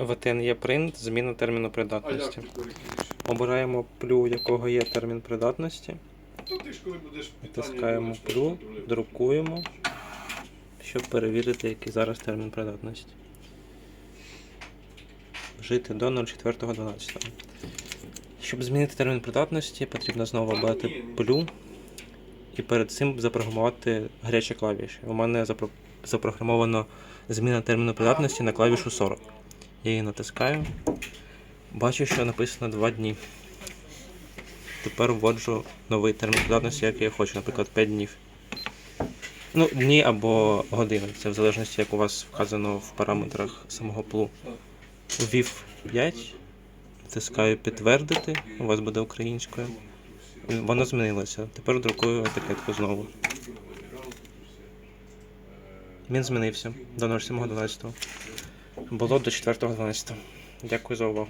ВТН є принт, зміна терміну придатності. Обираємо плю, у якого є термін придатності. Натискаємо плю, друкуємо, щоб перевірити, який зараз термін придатності. Жити до 04.12. Щоб змінити термін придатності, потрібно знову обрати плю і перед цим запрограмувати гарячі клавіші. У мене запро- запрограмовано зміна терміну придатності на клавішу 40. Я її натискаю. Бачу, що написано 2 дні. Тепер вводжу новий термін придатності, який я хочу, наприклад, 5 днів. Ну, дні або години. Це в залежності, як у вас вказано в параметрах самого плу. Ввів 5, натискаю підтвердити, у вас буде українською. Воно змінилося. Тепер друкую етикетку знову. Він змінився до 07.12. Було до 4.12. Дякую за увагу.